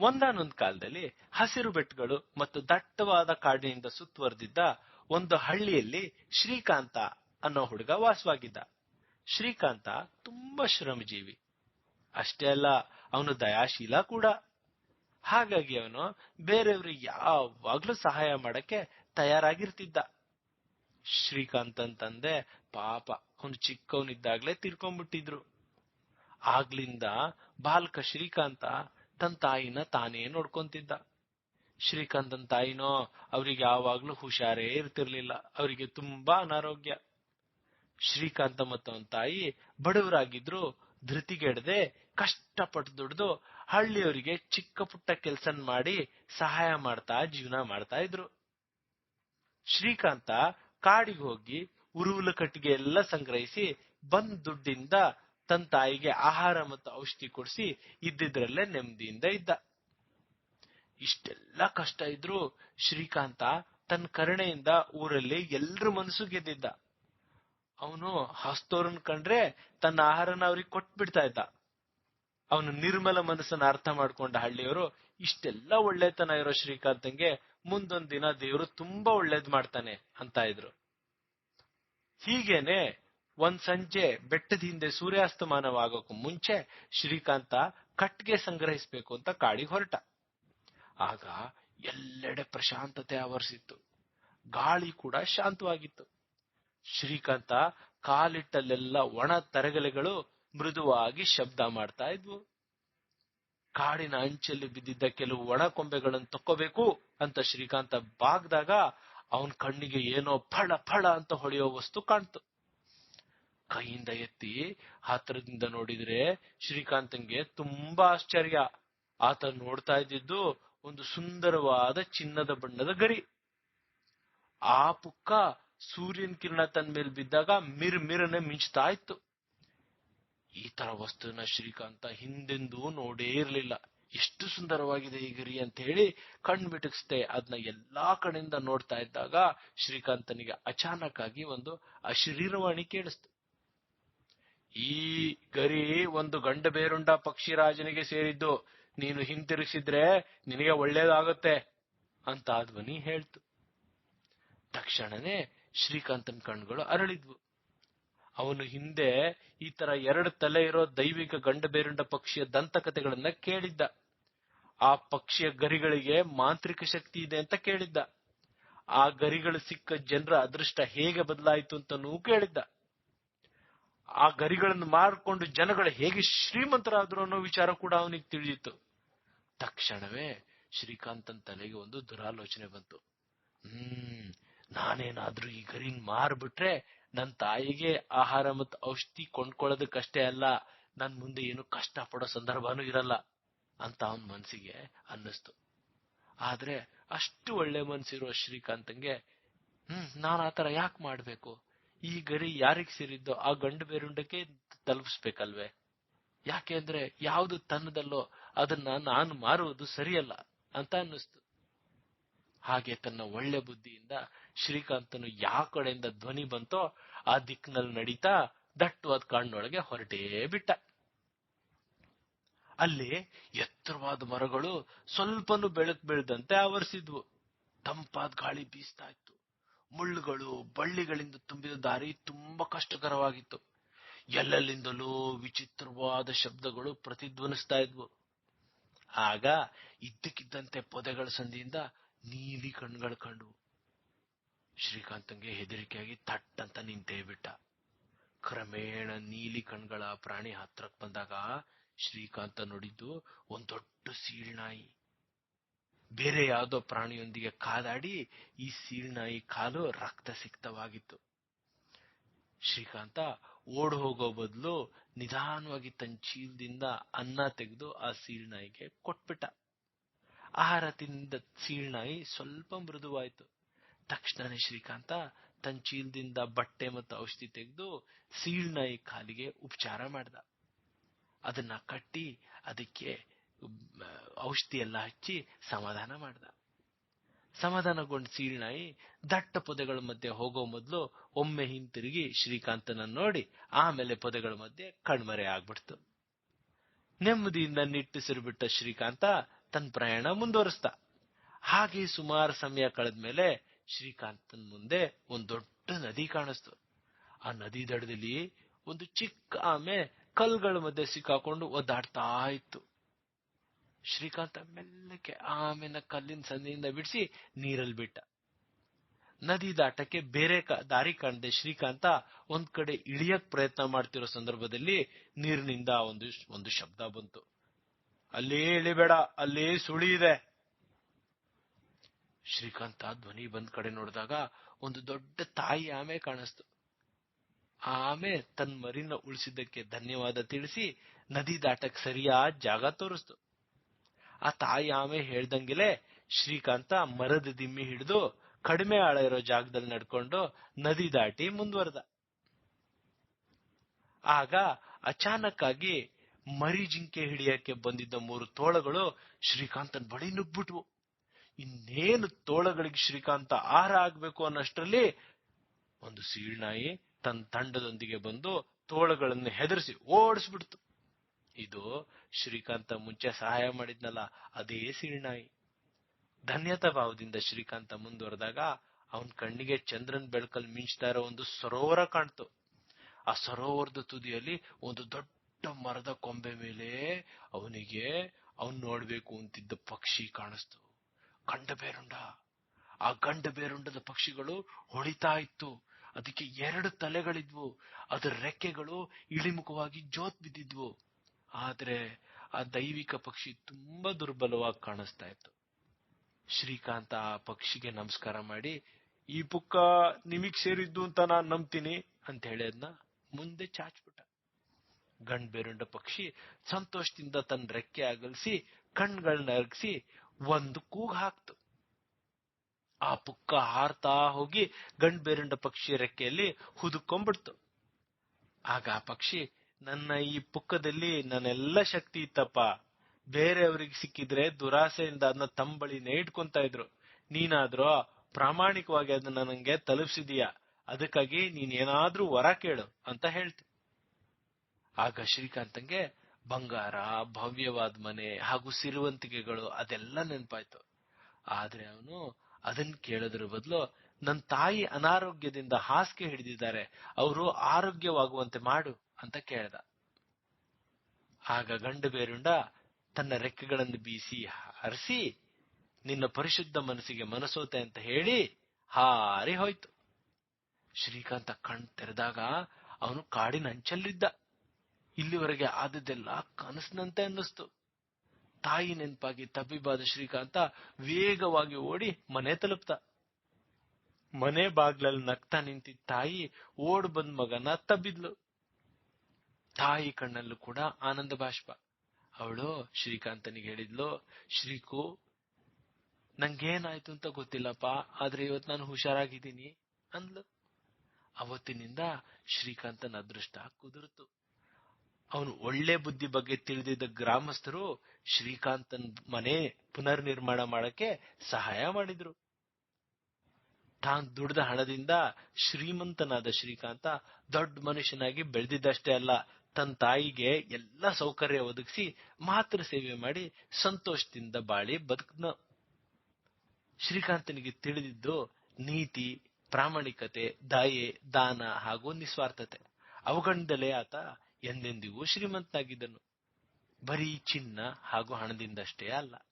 ಒಂದಾನೊಂದ್ ಕಾಲದಲ್ಲಿ ಹಸಿರು ಬೆಟ್ಟಗಳು ಮತ್ತು ದಟ್ಟವಾದ ಕಾಡಿನಿಂದ ಸುತ್ತುವರೆದಿದ್ದ ಒಂದು ಹಳ್ಳಿಯಲ್ಲಿ ಶ್ರೀಕಾಂತ ಅನ್ನೋ ಹುಡುಗ ವಾಸವಾಗಿದ್ದ. ಶ್ರೀಕಾಂತ ತುಂಬಾ ಶ್ರಮಜೀವಿ. ಅಷ್ಟೇ ಅಲ್ಲ, ಅವನು ದಯಾಶೀಲ ಕೂಡ. ಹಾಗಾಗಿ ಅವನು ಬೇರೆಯವ್ರಿಗೆ ಯಾವಾಗ್ಲೂ ಸಹಾಯ ಮಾಡಕ್ಕೆ ತಯಾರಾಗಿರ್ತಿದ್ದ. ಶ್ರೀಕಾಂತನ್ ತಂದೆ ಪಾಪ, ಅವನು ಚಿಕ್ಕವನಿದ್ದಾಗ್ಲೇ ತೀರ್ಕೊಂಡ್ಬಿಟ್ಟಿದ್ರು. ಆಗ್ಲಿಂದ ಬಾಲಕ ಶ್ರೀಕಾಂತ ತನ್ನ ತಾಯಿನ ತಾನೇ ನೋಡ್ಕೊಂತಿದ್ದ. ಶ್ರೀಕಾಂತನ್ ತಾಯಿನೋ, ಅವ್ರಿಗೆ ಯಾವಾಗ್ಲೂ ಹುಷಾರೇ ಇರ್ತಿರ್ಲಿಲ್ಲ. ಅವರಿಗೆ ತುಂಬಾ ಅನಾರೋಗ್ಯ. ಶ್ರೀಕಾಂತ ಮತ್ತು ಅವನ ತಾಯಿ ಬಡವರಾಗಿದ್ರು, ಧೃತಿಗೆಡದೆ ಕಷ್ಟಪಟ್ಟು ದುಡಿದು ಹಳ್ಳಿಯವರಿಗೆ ಚಿಕ್ಕ ಪುಟ್ಟ ಕೆಲಸ ಮಾಡಿ ಸಹಾಯ ಮಾಡ್ತಾ, ಜೀವನ ಮಾಡ್ತಾ ಇದ್ರು. ಶ್ರೀಕಾಂತ ಕಾಡಿಗೆ ಹೋಗಿ ಉರುವಲು ಕಟ್ಟಿಗೆ ಎಲ್ಲ ಸಂಗ್ರಹಿಸಿ ಬಂದ್ ದುಡ್ಡಿಂದ ತನ್ನ ತಾಯಿಗೆ ಆಹಾರ ಮತ್ತು ಔಷಧಿ ಕೊಡಿಸಿ ಇದ್ದಿದ್ರಲ್ಲೇ ನೆಮ್ಮದಿಯಿಂದ ಇದ್ದ. ಇಷ್ಟೆಲ್ಲ ಕಷ್ಟ ಇದ್ರು ಶ್ರೀಕಾಂತ ತನ್ನ ಕರುಣೆಯಿಂದ ಊರಲ್ಲಿ ಎಲ್ರ ಮನಸ್ಸು ಗೆದ್ದಿದ್ದ. ಅವನು ಹಸ್ತೋರನ್ ಕಂಡ್ರೆ ತನ್ನ ಆಹಾರನ ಅವ್ರಿಗೆ ಕೊಟ್ಬಿಡ್ತಾ ಇದ್ದ. ಅವನು ನಿರ್ಮಲ ಮನಸ್ಸನ್ನ ಅರ್ಥ ಮಾಡ್ಕೊಂಡ ಹಳ್ಳಿಯವರು ಇಷ್ಟೆಲ್ಲ ಒಳ್ಳೆತನ ಇರೋ ಶ್ರೀಕಾಂತಂಗೆ ಮುಂದೊಂದ್ ದಿನ ದೇವರು ತುಂಬಾ ಒಳ್ಳೇದ್ ಮಾಡ್ತಾನೆ ಅಂತ ಇದ್ರು. ಹೀಗೇನೆ ಒಂದ್ ಸಂಜೆ ಬೆಟ್ಟದ ಹಿಂದೆ ಸೂರ್ಯಾಸ್ತಮಾನವಾಗೋಕ್ಕೂ ಮುಂಚೆ ಶ್ರೀಕಾಂತ ಕಟ್ಗೆ ಸಂಗ್ರಹಿಸಬೇಕು ಅಂತ ಕಾಡಿಗೆ ಹೊರಟ. ಆಗ ಎಲ್ಲೆಡೆ ಪ್ರಶಾಂತತೆ ಆವರಿಸಿತ್ತು. ಗಾಳಿ ಕೂಡ ಶಾಂತವಾಗಿತ್ತು. ಶ್ರೀಕಾಂತ ಕಾಲಿಟ್ಟಲ್ಲೆಲ್ಲ ಒಣ ತರಗಲೆಗಳು ಮೃದುವಾಗಿ ಶಬ್ದ ಮಾಡ್ತಾ ಇದ್ವು. ಕಾಡಿನ ಅಂಚಲ್ಲಿ ಬಿದ್ದಿದ್ದ ಕೆಲವು ಒಣ ಕೊಂಬೆಗಳನ್ನು ತಕ್ಕೋಬೇಕು ಅಂತ ಶ್ರೀಕಾಂತ ಬಾಗ್ದಾಗ ಅವನ್ ಕಣ್ಣಿಗೆ ಏನೋ ಫಳ ಫಳ ಅಂತ ಹೊಳೆಯೋ ವಸ್ತು ಕಾಣ್ತು. ಕೈಯಿಂದ ಎತ್ತಿ ಹತ್ರದಿಂದ ನೋಡಿದ್ರೆ ಶ್ರೀಕಾಂತಂಗೆ ತುಂಬಾ ಆಶ್ಚರ್ಯ. ಆತ ನೋಡ್ತಾ ಇದ್ದಿದ್ದು ಒಂದು ಸುಂದರವಾದ ಚಿನ್ನದ ಬಣ್ಣದ ಗರಿ. ಆ ಪುಕ್ಕ ಸೂರ್ಯನ ಕಿರಣ ತನ್ನ ಮೇಲೆ ಬಿದ್ದಾಗ ಮಿರ್ ಮಿರನೆ ಮಿಂಚ್ತಾ ಇತ್ತು. ಈ ತರ ವಸ್ತುವಿನ ಶ್ರೀಕಾಂತ ಹಿಂದೆಂದೂ ನೋಡೇ ಇರಲಿಲ್ಲ. ಎಷ್ಟು ಸುಂದರವಾಗಿದೆ ಈ ಗರಿ ಅಂತ ಹೇಳಿ ಕಣ್ ಬಿಟಕ್ಸ್ತೆ ಅದನ್ನ ಎಲ್ಲಾ ಕಡೆಯಿಂದ ನೋಡ್ತಾ ಇದ್ದಾಗ ಶ್ರೀಕಾಂತನಿಗೆ ಅಚಾನಕ್ ಆಗಿ ಒಂದು ಅಶರೀರವಾಣಿ ಕೇಳಿಸ್ತು. ಈ ಗರಿ ಒಂದು ಗಂಡ ಬೇರುಂಡ ಪಕ್ಷಿರಾಜನಿಗೆ ಸೇರಿದ್ದು, ನೀನು ಹಿಂತಿರುಗಿಸಿದ್ರೆ ನಿನಗೆ ಒಳ್ಳೇದಾಗತ್ತೆ ಅಂತ ಧ್ವನಿ ಹೇಳ್ತು. ತಕ್ಷಣನೇ ಶ್ರೀಕಾಂತನ್ ಕಣ್ಗಳು ಅರಳಿದ್ವು. ಅವನು ಹಿಂದೆ ಈ ತರ ಎರಡು ತಲೆ ಇರೋ ದೈವಿಕ ಗಂಡ ಬೇರುಂಡ ಪಕ್ಷಿಯ ದಂತಕಥೆಗಳನ್ನ ಕೇಳಿದ್ದ. ಆ ಪಕ್ಷಿಯ ಗರಿಗಳಿಗೆ ಮಾಂತ್ರಿಕ ಶಕ್ತಿ ಇದೆ ಅಂತ ಕೇಳಿದ್ದ. ಆ ಗರಿಗಳು ಸಿಕ್ಕ ಜನರ ಅದೃಷ್ಟ ಹೇಗೆ ಬದಲಾಯಿತು ಅಂತನೂ ಕೇಳಿದ್ದ. ಆ ಗರಿಗಳನ್ನು ಮಾರ್ಕೊಂಡು ಜನಗಳು ಹೇಗೆ ಶ್ರೀಮಂತರಾದ್ರು ಅನ್ನೋ ವಿಚಾರ ಕೂಡ ಅವನಿಗೆ ತಿಳಿದಿತ್ತು. ತಕ್ಷಣವೇ ಶ್ರೀಕಾಂತನ್ ತಲೆಗೆ ಒಂದು ದುರಾಲೋಚನೆ ಬಂತು. ಹ್ಮ್, ನಾನೇನಾದ್ರೂ ಈ ಗರಿನ್ ಮಾರ್ಬಿಟ್ರೆ ನನ್ ತಾಯಿಗೆ ಆಹಾರ ಮತ್ತು ಔಷಧಿ ಕೊಂಡ್ಕೊಳ್ಳೋದಕ್ಕಷ್ಟೇ ಅಲ್ಲ, ನನ್ ಮುಂದೆ ಏನು ಕಷ್ಟ ಪಡೋ ಸಂದರ್ಭನೂ ಇರಲ್ಲ ಅಂತ ಅವನ್ ಮನ್ಸಿಗೆ ಅನ್ನಿಸ್ತು. ಆದ್ರೆ ಅಷ್ಟು ಒಳ್ಳೆ ಮನ್ಸಿರೋ ಶ್ರೀಕಾಂತಂಗೆ, ಹ್ಮ್, ನಾನು ಆತರ ಯಾಕೆ ಮಾಡ್ಬೇಕು? ಈ ಗರಿ ಯಾರಿಗೆ ಸೇರಿದ್ದೋ ಆ ಗಂಡು ಬೇರುಂಡಕ್ಕೆ ತಲುಪಿಸ್ಬೇಕಲ್ವೇ? ಯಾಕೆಂದ್ರೆ ಯಾವುದು ತನ್ನದಲ್ಲೋ ಅದನ್ನ ನಾನು ಮಾರುವುದು ಸರಿಯಲ್ಲ ಅಂತ ಅನ್ನಿಸ್ತು. ಹಾಗೆ ತನ್ನ ಒಳ್ಳೆ ಬುದ್ಧಿಯಿಂದ ಶ್ರೀಕಾಂತನು ಯಾವ ಕಡೆಯಿಂದ ಧ್ವನಿ ಬಂತೋ ಆ ದಿಕ್ಕಿನಲ್ಲಿ ನಡೀತಾ ದಟ್ಟವಾದ ಕಾಣ್ನೊಳಗೆ ಹೊರಟೇ ಬಿಟ್ಟ. ಅಲ್ಲಿ ಎತ್ತರವಾದ ಮರಗಳು ಸ್ವಲ್ಪನೂ ಬೆಳಕು ಬೀಳದಂತೆ ಆವರಿಸಿದ್ವು. ತಂಪಾದ ಗಾಳಿ ಬೀಸ್ತಾ ಇತ್ತು ಮುಳ್ಳುಗಳು ಬಳ್ಳಿಗಳಿಂದ ತುಂಬಿದ ದಾರಿ ತುಂಬಾ ಕಷ್ಟಕರವಾಗಿತ್ತು. ಎಲ್ಲೆಲ್ಲಿಂದಲೂ ವಿಚಿತ್ರವಾದ ಶಬ್ದಗಳು ಪ್ರತಿಧ್ವನಿಸ್ತಾ ಇದ್ವು. ಆಗ ಇದ್ದಕ್ಕಿದ್ದಂತೆ ಪೊದೆಗಳ ಸಂದಿಯಿಂದ ನೀಲಿ ಕಣ್ಗಳು ಕಂಡು. ಶ್ರೀಕಾಂತಂಗೆ ಹೆದರಿಕೆಯಾಗಿ ಥಟ್ ಅಂತ ನಿಂತೇ ಬಿಟ್ಟ. ಕ್ರಮೇಣ ನೀಲಿ ಕಣ್ಗಳ ಪ್ರಾಣಿ ಹತ್ರಕ್ ಬಂದಾಗ ಶ್ರೀಕಾಂತ ನೋಡಿದ್ದು ಒಂದ್ ದೊಡ್ಡ ಸೀಳ್ನಾಯಿ. ಬೇರೆ ಯಾವುದೋ ಪ್ರಾಣಿಯೊಂದಿಗೆ ಕಾದಾಡಿ ಈ ಸೀಳ್ನಾಯಿ ಕಾಲು ರಕ್ತ ಸಿಕ್ತವಾಗಿತ್ತು. ಶ್ರೀಕಾಂತ ಓಡ್ ಹೋಗೋ ಬದಲು ನಿಧಾನವಾಗಿ ತನ್ನ ಚೀಲದಿಂದ ಅನ್ನ ತೆಗೆದು ಆ ಸೀಳ್ನಾಯಿಗೆ ಕೊಟ್ಬಿಟ್ಟ. ಆಹಾರ ತಿಂದ ಸೀಳ್ನಾಯಿ ಸ್ವಲ್ಪ ಮೃದುವಾಯ್ತು. ತಕ್ಷಣನೇ ಶ್ರೀಕಾಂತ ತನ್ನ ಚೀಲದಿಂದ ಬಟ್ಟೆ ಮತ್ತು ಔಷಧಿ ತೆಗೆದು ಸೀಳ್ನಾಯಿ ಕಾಲಿಗೆ ಉಪಚಾರ ಮಾಡ್ದ. ಅದನ್ನ ಕಟ್ಟಿ ಅದಕ್ಕೆ ಔಷಧಿ ಎಲ್ಲ ಹಚ್ಚಿ ಸಮಾಧಾನ ಮಾಡ್ದ. ಸಮಾಧಾನಗೊಂಡ ಸೀಳ್ನಾಯಿ ದಟ್ಟ ಪೊದೆಗಳ ಮಧ್ಯೆ ಹೋಗೋ ಮೊದಲು ಒಮ್ಮೆ ಹಿಂತಿರುಗಿ ಶ್ರೀಕಾಂತನ ನೋಡಿ ಆಮೇಲೆ ಪೊದೆಗಳ ಮಧ್ಯೆ ಕಣ್ಮರೆ ಆಗ್ಬಿಡ್ತು. ನೆಮ್ಮದಿಯಿಂದ ನಿಟ್ಟುಸಿರು ಬಿಟ್ಟ ಶ್ರೀಕಾಂತ ತನ್ನ ಪ್ರಯಾಣ ಮುಂದುವರಿಸ್ದ. ಹಾಗೆ ಸುಮಾರು ಸಮಯ ಕಳೆದ್ಮೇಲೆ ಶ್ರೀಕಾಂತನ್ ಮುಂದೆ ಒಂದ್ ದೊಡ್ಡ ನದಿ ಕಾಣಿಸ್ತು. ಆ ನದಿ ದಡದಲ್ಲಿ ಒಂದು ಚಿಕ್ಕ ಆಮೆ ಕಲ್ಗಳ ಮಧ್ಯೆ ಸಿಕ್ಕಾಕೊಂಡು ಒದ್ದಾಡ್ತಾ ಇತ್ತು. ಶ್ರೀಕಾಂತ ಮೆಲ್ಲಕ್ಕೆ ಆಮೆನ ಕಲ್ಲಿನ ಸಂದಿಯಿಂದ ಬಿಡಿಸಿ ನೀರಲ್ಲಿ ಬಿಟ್ಟ. ನದಿ ದಾಟಕ್ಕೆ ಬೇರೆ ದಾರಿ ಕಾಣದೆ ಶ್ರೀಕಾಂತ. ಒಂದ್ ಕಡೆ ಇಳಿಯಕ್ ಪ್ರಯತ್ನ ಮಾಡ್ತಿರೋ ಸಂದರ್ಭದಲ್ಲಿ ನೀರಿನಿಂದ ಒಂದು ಒಂದು ಶಬ್ದ ಬಂತು. ಅಲ್ಲೇ ಇಳಿಬೇಡ, ಅಲ್ಲೇ ಸುಳಿ ಇದೆ. ಶ್ರೀಕಾಂತ ಧ್ವನಿ ಬಂದ್ ಕಡೆ ನೋಡಿದಾಗ ಒಂದು ದೊಡ್ಡ ತಾಯಿ ಆಮೆ ಕಾಣಿಸ್ತು. ಆಮೆ ತನ್ನ ಮರಿನ ಉಳಿಸಿದ್ದಕ್ಕೆ ಧನ್ಯವಾದ ತಿಳಿಸಿ ನದಿ ದಾಟಕ್ ಸರಿಯಾದ ಜಾಗ ತೋರಿಸ್ತು. ಆ ತಾಯಿ ಆಮೆ ಹೇಳ್ದಂಗೆಲೆ ಶ್ರೀಕಾಂತ ಮರದ ದಿಮ್ಮಿ ಹಿಡಿದು ಕಡಿಮೆ ಆಳ ಇರೋ ಜಾಗದಲ್ಲಿ ನಡ್ಕೊಂಡು ನದಿ ದಾಟಿ ಮುಂದುವರೆದ. ಆಗ ಅಚಾನಕ್ ಆಗಿ ಮರಿ ಜಿಂಕೆ ಹಿಡಿಯಕ್ಕೆ ಬಂದಿದ್ದ ಮೂರು ತೋಳಗಳು ಶ್ರೀಕಾಂತನ್ ಬಳಿ ನುಗ್ಬಿಟ್ವು. ಇನ್ನೇನು ತೋಳಗಳಿಗೆ ಶ್ರೀಕಾಂತ ಆಹಾರ ಆಗ್ಬೇಕು ಅನ್ನಷ್ಟರಲ್ಲಿ ಒಂದು ಸೀಳ್ನಾಯಿ ತನ್ನ ತಂಡದೊಂದಿಗೆ ಬಂದು ತೋಳಗಳನ್ನು ಹೆದರಿಸಿ ಓಡಿಸ್ಬಿಡ್ತು. ಇದು ಶ್ರೀಕಾಂತ ಮುಂಚೆ ಸಹಾಯ ಮಾಡಿದ್ನಲ್ಲ, ಅದೇ ಸೀಳ್ನಾಯಿ ಧನ್ಯತಾ ಭಾವದಿಂದ ಶ್ರೀಕಾಂತ ಮುಂದುವರೆದಾಗ ಅವನ ಕಣ್ಣಿಗೆ ಚಂದ್ರನ್ ಬೆಳಕಲ್ಲಿ ಮಿಂಚ್ತಾ ಇರೋ ಒಂದು ಸರೋವರ ಕಾಣ್ತು. ಆ ಸರೋವರದ ತುದಿಯಲ್ಲಿ ಒಂದು ದೊಡ್ಡ ಮರದ ಕೊಂಬೆ ಮೇಲೆ ಅವನಿಗೆ ಅವನ್ ನೋಡ್ಬೇಕು ಅಂತಿದ್ದ ಪಕ್ಷಿ ಕಾಣಿಸ್ತು. ಗಂಡ ಬೇರುಂಡ. ಆ ಗಂಡ ಬೇರುಂಡದ ಪಕ್ಷಿಗಳು ಹೊಳಿತಾ ಇತ್ತು. ಅದಕ್ಕೆ ಎರಡು ತಲೆಗಳಿದ್ವು. ಅದರ ರೆಕ್ಕೆಗಳು ಇಳಿಮುಖವಾಗಿ ಜೋತ್ ಬಿದ್ದಿದ್ವು. ಆದ್ರೆ ಆ ದೈವಿಕ ಪಕ್ಷಿ ತುಂಬಾ ದುರ್ಬಲವಾಗಿ ಕಾಣಿಸ್ತಾ ಇತ್ತು. ಶ್ರೀಕಾಂತ ಆ ಪಕ್ಷಿಗೆ ನಮಸ್ಕಾರ ಮಾಡಿ, ಈ ಪುಕ್ಕ ನಿಮಗ್ ಸೇರಿದ್ದು ಅಂತ ನಾನು ನಂಬ್ತೀನಿ ಅಂತ ಹೇಳಿ ಅದನ್ನ ಮುಂದೆ ಚಾಚ್ಬಿಟ್ಟ. ಗಂಡ್ ಬೇರುಂಡ ಪಕ್ಷಿ ಸಂತೋಷದಿಂದ ತನ್ನ ರೆಕ್ಕೆ ಅಗಲಿಸಿ ಕಣ್ಗಳನ್ನ ಅರಗಿಸಿ ಒಂದು ಕೂಗ್ ಹಾಕ್ತು. ಆ ಪುಕ್ಕ ಹಾರ್ತಾ ಹೋಗಿ ಗಂಡ್ ಬೇರುಂಡ ಪಕ್ಷಿ ರೆಕ್ಕೆಯಲ್ಲಿ ಹುದುಕೊಂಡ್ಬಿಡ್ತು. ಆಗ ಆ ಪಕ್ಷಿ ನನ್ನ ಈ ಪುಕ್ಕದಲ್ಲಿ ನನ್ನೆಲ್ಲ ಶಕ್ತಿ ಇತ್ತಪ್ಪ. ಬೇರೆಯವರಿಗೆ ಸಿಕ್ಕಿದ್ರೆ ದುರಾಸೆಯಿಂದ ಅದನ್ನ ತಂಬಳಿ ಇಟ್ಕೊಂತ ಇದ್ರು. ನೀನಾದ್ರೂ ಪ್ರಾಮಾಣಿಕವಾಗಿ ಅದನ್ನ ನನಗೆ ತಲುಪಿಸಿದೀಯ. ಅದಕ್ಕಾಗಿ ನೀನ್ ಏನಾದ್ರೂ ವರ ಕೇಳು ಅಂತ ಹೇಳ್ತಿ. ಆಗ ಶ್ರೀಕಾಂತಂಗೆ ಬಂಗಾರ, ಭವ್ಯವಾದ ಮನೆ ಹಾಗೂ ಸಿರುವಂತಿಗೆಗಳು ಅದೆಲ್ಲ ನೆನಪಾಯ್ತು. ಆದ್ರೆ ಅವನು ಅದನ್ ಕೇಳೋದ್ರ ಬದಲು ನನ್ನ ತಾಯಿ ಅನಾರೋಗ್ಯದಿಂದ ಹಾಸಿಗೆ ಹಿಡಿದಿದ್ದಾರೆ. ಅವರು ಆರೋಗ್ಯವಾಗುವಂತೆ ಮಾಡು. ಅಂತ ಕೇಳ್ದ. ಆಗ ಗಂಡು ಬೇರುಂಡ ತನ್ನ ರೆಕ್ಕೆಗಳನ್ನು ಬೀಸಿ ಹರಿಸಿ, ನಿನ್ನ ಪರಿಶುದ್ಧ ಮನಸ್ಸಿಗೆ ಮನಸೋತೆ ಅಂತ ಹೇಳಿ ಹಾರಿ ಹೋಯ್ತು. ಶ್ರೀಕಾಂತ ಕಣ್ ತೆರೆದಾಗ ಅವನು ಕಾಡಿನ ಅಂಚಲ್ಲಿದ್ದ. ಇಲ್ಲಿವರೆಗೆ ಆದದ್ದೆಲ್ಲ ಕನಸಿನಂತೆ ಅನ್ನಿಸ್ತು. ತಾಯಿ ನೆನಪಾಗಿ ತಬ್ಬಿಬಾದ ಶ್ರೀಕಾಂತ ವೇಗವಾಗಿ ಓಡಿ ಮನೆ ತಲುಪ್ತ. ಮನೆ ಬಾಗ್ಲಲ್ಲಿ ನಗ್ತಾ ನಿಂತಿದ್ದ ತಾಯಿ ಓಡ್ ಬಂದ್ ಮಗನ ತಬ್ಬಿದ್ಲು. ತಾಯಿ ಕಣ್ಣಲ್ಲೂ ಕೂಡ ಆನಂದ ಬಾಷ್ಪ. ಅವಳು ಶ್ರೀಕಾಂತನಿಗೆ ಹೇಳಿದ್ಲು, ಶ್ರೀಕು, ನಂಗೇನಾಯ್ತು ಅಂತ ಗೊತ್ತಿಲ್ಲಪ್ಪ, ಆದ್ರೆ ಇವತ್ತು ನಾನು ಹುಷಾರಾಗಿದ್ದೀನಿ ಅಂದ್ಲು. ಅವತ್ತಿನಿಂದ ಶ್ರೀಕಾಂತನ ಅದೃಷ್ಟ ಕುದುರ್ತು. ಅವನು ಒಳ್ಳೆ ಬುದ್ಧಿ ಬಗ್ಗೆ ತಿಳಿದಿದ್ದ ಗ್ರಾಮಸ್ಥರು ಶ್ರೀಕಾಂತನ್ ಮನೆ ಪುನರ್ ನಿರ್ಮಾಣ ಮಾಡಕ್ಕೆ ಸಹಾಯ ಮಾಡಿದ್ರು. ತಾನ್ ದುಡ್ದ ಹಣದಿಂದ ಶ್ರೀಮಂತನಾದ ಶ್ರೀಕಾಂತ ದೊಡ್ಡ ಮನುಷ್ಯನಾಗಿ ಬೆಳೆದಿದ್ದಷ್ಟೇ ಅಲ್ಲ ತನ್ನ ತಾಯಿಗೆ ಎಲ್ಲ ಸೌಕರ್ಯ ಒದಗಿಸಿ ಮಾತೃ ಸೇವೆ ಮಾಡಿ ಸಂತೋಷದಿಂದ ಬಾಳಿ ಬದುಕ್ನ ಶ್ರೀಕಾಂತನಿಗೆ ತಿಳಿದಿದ್ದು ನೀತಿ, ಪ್ರಾಮಾಣಿಕತೆ, ದಯೆ, ದಾನ ಹಾಗೂ ನಿಸ್ವಾರ್ಥತೆ. ಅವುಗಳಿಂದಲೇ ಆತ ಎಂದೆಂದಿಗೂ ಶ್ರೀಮಂತನಾಗಿದ್ದನು. ಬರೀ ಚಿನ್ನ ಹಾಗೂ ಹಣದಿಂದಷ್ಟೇ ಅಲ್ಲ.